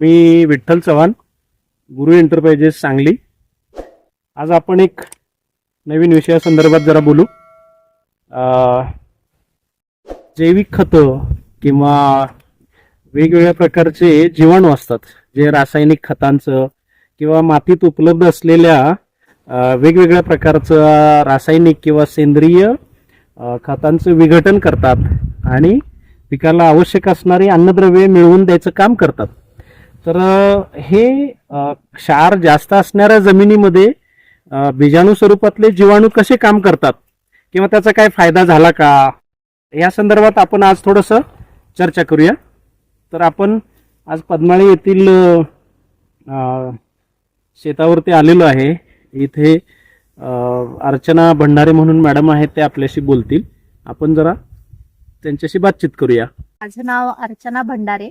मी विठ्ठल चव्हाण गुरु enterprises Sangli. आज आपण एक नवीन विषयासंदर्भात जरा बोलू. जैविक खतं किंवा वेगवेगळ्या प्रकारचे जीवाणू असतात जे रासायनिक खतांचं किंवा मातीत उपलब्ध असलेल्या वेगवेगळ्या प्रकारचं रासायनिक किंवा सेंद्रिय खतांचं विघटन करतात आणि पिकाला आवश्यक असणारी अन्नद्रव्ये मिळवून द्यायचं काम करतात. तर हे क्षार जास्त असणाऱ्या जमिनीमध्ये बीजाणू स्वरूपातले जीवाणू कसे काम करतात? किंवा त्याचा काय फायदा झाला का? या संदर्भात आपण आज थोडंसं चर्चा करूया. तर आपण आज पद्माळी येथील शेतावरती आलेलो आहे. इथे अर्चना भंडारे म्हणून मॅडम आहेत ते आपल्याशी बोलतील. आपण जरा त्यांच्याशी बातचीत करूया. माझं नाव अर्चना भंडारे.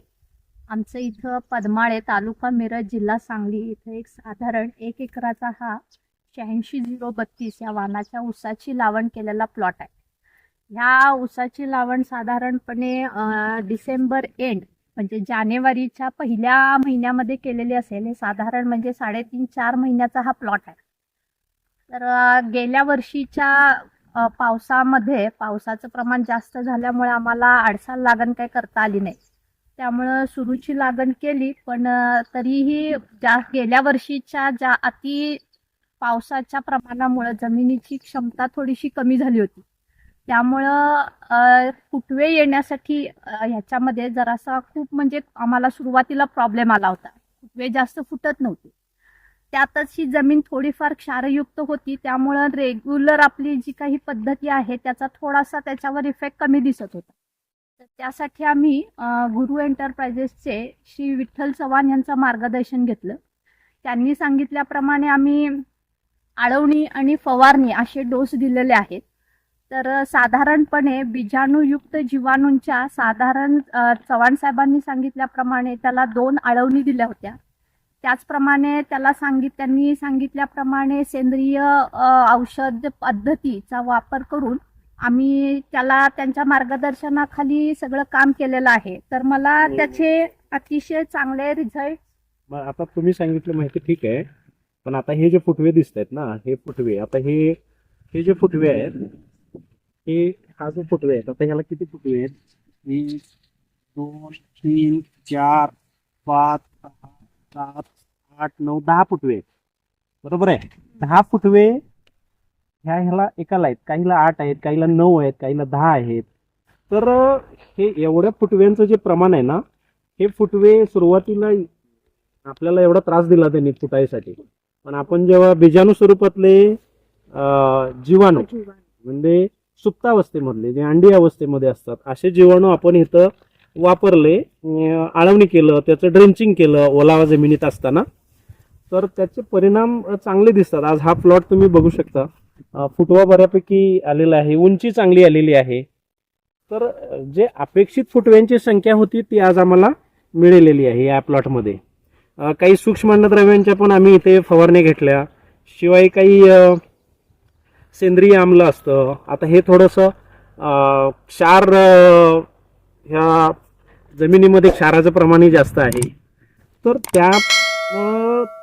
आमचं इथं पदमाळे तालुका मिरज जिल्हा सांगली इथं एक साधारण एक एकराचा हा शहाऐंशी झिरो बत्तीस या वाहनाच्या ऊसाची लावण केलेला प्लॉट आहे. ह्या ऊसाची लावण साधारणपणे डिसेंबर एंड म्हणजे जानेवारीच्या पहिल्या महिन्यामध्ये केलेली असेल. हे साधारण म्हणजे साडेतीन चार महिन्याचा हा प्लॉट आहे. तर गेल्या वर्षीच्या पावसामध्ये पावसाचं प्रमाण जास्त झाल्यामुळे आम्हाला आडसाल लागण काही करता आली नाही. त्यामुळं सुरूची लागण केली पण तरीही ज्या गेल्या वर्षीच्या ज्या अति पावसाच्या प्रमाणामुळं जमिनीची क्षमता थोडीशी कमी झाली होती. त्यामुळं फुटवे येण्यासाठी ह्याच्यामध्ये जरासा खूप म्हणजे आम्हाला सुरुवातीला प्रॉब्लेम आला होता. फुटवे जास्त फुटत नव्हते. त्यातच ही जमीन थोडीफार क्षारयुक्त होती. त्यामुळं रेग्युलर आपली जी काही पद्धती आहे त्याचा थोडासा त्याच्यावर इफेक्ट कमी दिसत होता. तर त्यासाठी आम्ही गुरु एंटरप्राइजेसचे श्री विठ्ठल चव्हाण यांचं मार्गदर्शन घेतलं. त्यांनी सांगितल्याप्रमाणे आम्ही आळवणी आणि फवारणी असे डोस दिलेले आहेत. तर साधारणपणे बीजाणूयुक्त जीवाणूंच्या साधारण चव्हाण साहेबांनी सांगितल्याप्रमाणे त्याला दोन आळवणी दिल्या होत्या. त्याचप्रमाणे त्याला सांगित त्यांनी सांगितल्याप्रमाणे सेंद्रिय औषध पद्धतीचा वापर करून आम्ही त्याला त्यांच्या मार्गदर्शनाखाली सगळं काम केलेलं आहे. तर मला त्याचे अतिशय चांगले रिझल्ट मग आता तुम्ही सांगितलं माहिती ठीक आहे. पण आता हे जे फुटवे दिसत आहेत ना हे फुटवे आता हे हे जे फुटवे आहेत हे हा जो फुटवे आहेत आता ह्याला किती फुटवे आहेत? एक दोन तीन चार पाच सहा सात आठ नऊ दहा फुटवे आहेत. बरोबर आहे? दहा फुटवे ह्या ह्याला एकाला आहेत काहीला आठ आहेत काहीला नऊ आहेत काहीला दहा आहेत. तर हे एवढ्या फुटव्यांचं जे प्रमाण आहे ना हे फुटवे सुरुवातीला आपल्याला एवढा त्रास दिला त्यांनी फुटायसाठी. पण आपण जेव्हा बीजाणू स्वरूपातले जीवाणू म्हणजे सुप्तावस्थेमधले जे अंडी अवस्थेमध्ये असतात असे जीवाणू आपण इथं वापरले आळवणी केलं त्याचं ड्रेंचिंग केलं ओलावा जमिनीत असताना. तर त्याचे परिणाम चांगले दिसतात. आज हा प्लॉट तुम्ही बघू शकता. फुटवा बऱ्यापैकी आलेला आहे उंची चांगली आलेली आहे. तर जे अपेक्षित फुटव्यांची संख्या होती ती आज आम्हाला मिळालेली आहे या प्लॉटमध्ये. काही सूक्ष्म अन्नद्रव्यांच्या पण आम्ही इथे फवारण्या घेतल्या. शिवाय काही सेंद्रिय आम्ल असतं. आता हे थोडंसं क्षार ह्या जमिनीमध्ये क्षाराचं प्रमाणही जास्त आहे. तर त्या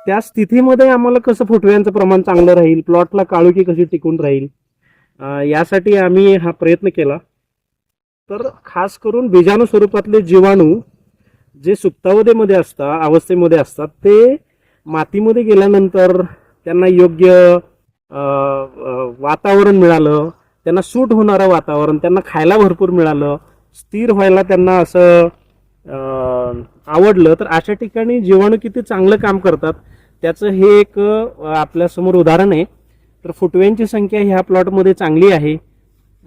त्या स्थितीमध्ये आम्हाला कसं फुटव्यांचं प्रमाण चांगलं राहील? प्लॉटला काळुकी कशी टिकून राहील? यासाठी आम्ही हा प्रयत्न केला. तर खास करून बीजाणू स्वरूपातले जीवाणू जे सुप्तावस्थेमध्ये असतात अवस्थेमध्ये असतात ते मातीमध्ये गेल्यानंतर त्यांना योग्य वातावरण मिळालं. त्यांना सूट होणारं वातावरण त्यांना खायला भरपूर मिळालं. स्थिर व्हायला त्यांना असं आवडलं तर अशा ठिकाणी जीवाणू किती चांगलं काम करतात त्याचं हे एक आपल्यासमोर उदाहरण आहे. तर फुटव्यांची संख्या ह्या प्लॉटमध्ये चांगली आहे.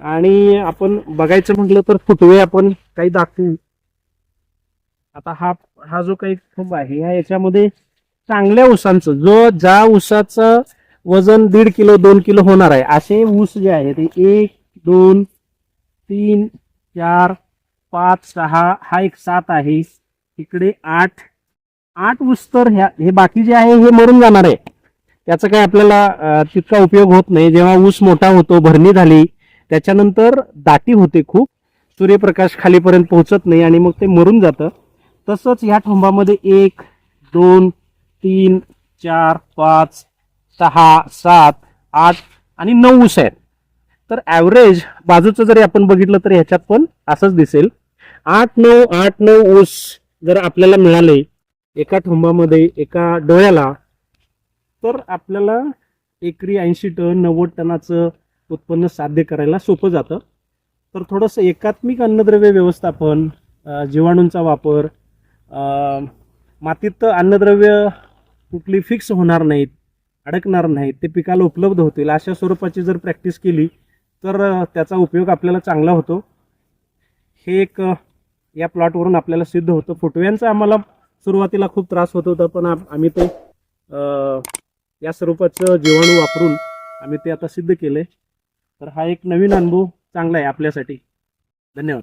आणि आपण बघायचं म्हटलं तर फुटवे आपण काही दाखवू. आता हा हा जो काही खुंब आहे ह्या याच्यामध्ये चांगल्या ऊसांचं जो ज्या ऊसाचं वजन दीड किलो दोन किलो होणार आहे असे ऊस जे आहेत ते एक दोन तीन चार पाच सहा हा एक सात आहे. इकडे आठ. आठ उस्तर ह्या हे बाकी जे आहे हे मरून जाणार आहे. त्याचा काय आपल्याला तितका उपयोग होत नाही. जेव्हा ऊस मोठा होतो भरणी झाली त्याच्यानंतर दाटी होते खूप. सूर्यप्रकाश खालीपर्यंत पोहोचत नाही आणि मग ते मरून जातं. तसंच ह्या ठोंबामध्ये एक दोन तीन चार पाच सहा सात आठ आणि नऊ ऊस आहेत. तर ॲव्हरेज बाजूचं जरी आपण बघितलं तर ह्याच्यात पण असंच दिसेल. आठ नऊ आठ नऊ ऊस जर आपल्याला मिळाले एका ठोंबामध्ये एका डोळ्याला तर आपल्याला एकरी ऐंशी टन नव्वद टनाचं उत्पन्न साध्य करायला सोपं जातं. तर थोडंसं एकात्मिक अन्नद्रव्य व्यवस्थापन जीवाणूंचा वापर मातीत अन्नद्रव्य कुठली फिक्स होणार नाहीत अडकणार नाहीत ते पिकाला उपलब्ध होतील अशा स्वरूपाची जर प्रॅक्टिस केली तर त्याचा उपयोग आपल्याला चांगला होतो. हे एक या प्लॉटवरून आपल्याला सिद्ध होतं. फुटव्यांचा आम्हाला सुरुवातीला खूप त्रास होत होता पण आम्ही ते या स्वरूपाचं जीवाणू वापरून आम्ही ते आता सिद्ध केले तर हा एक नवीन अनुभव चांगला आहे आपल्यासाठी. धन्यवाद.